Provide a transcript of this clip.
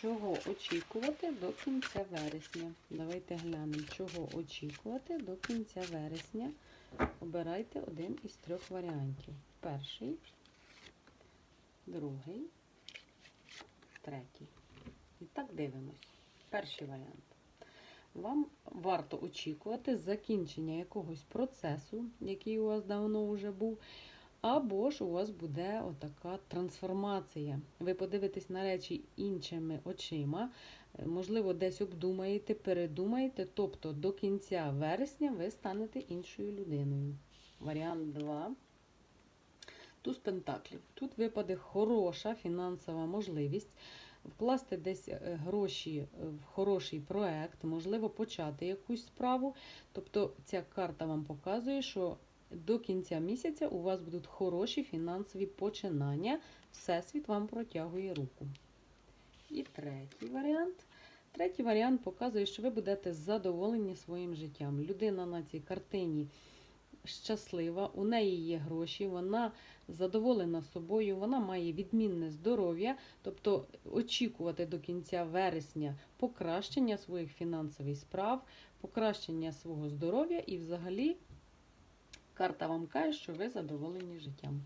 Чого очікувати до кінця вересня? Давайте глянемо, чого очікувати до кінця вересня. Обирайте один із трьох варіантів. Перший, другий, третій. І так дивимось. Перший варіант. Вам варто очікувати закінчення якогось процесу, який у вас давно вже був, або ж у вас буде отака трансформація. Ви подивитесь на речі іншими очима, е, можливо, десь обдумаєте, передумаєте, тобто до кінця вересня ви станете іншою людиною. Варіант 2. Туз пентаклів. Тут випаде хороша фінансова можливість вкласти десь е, гроші в хороший проект, можливо, почати якусь справу. Тобто ця карта вам показує, що до кінця місяця у вас будуть хороші фінансові починання. Всесвіт вам протягує руку. І третій варіант. Третій варіант показує, що ви будете задоволені своїм життям. Людина на цій картині щаслива, у неї є гроші, вона задоволена собою, вона має відмінне здоров'я, тобто очікувати до кінця вересня покращення своїх фінансових справ, покращення свого здоров'я і взагалі карта вам каже, що ви задоволені життям.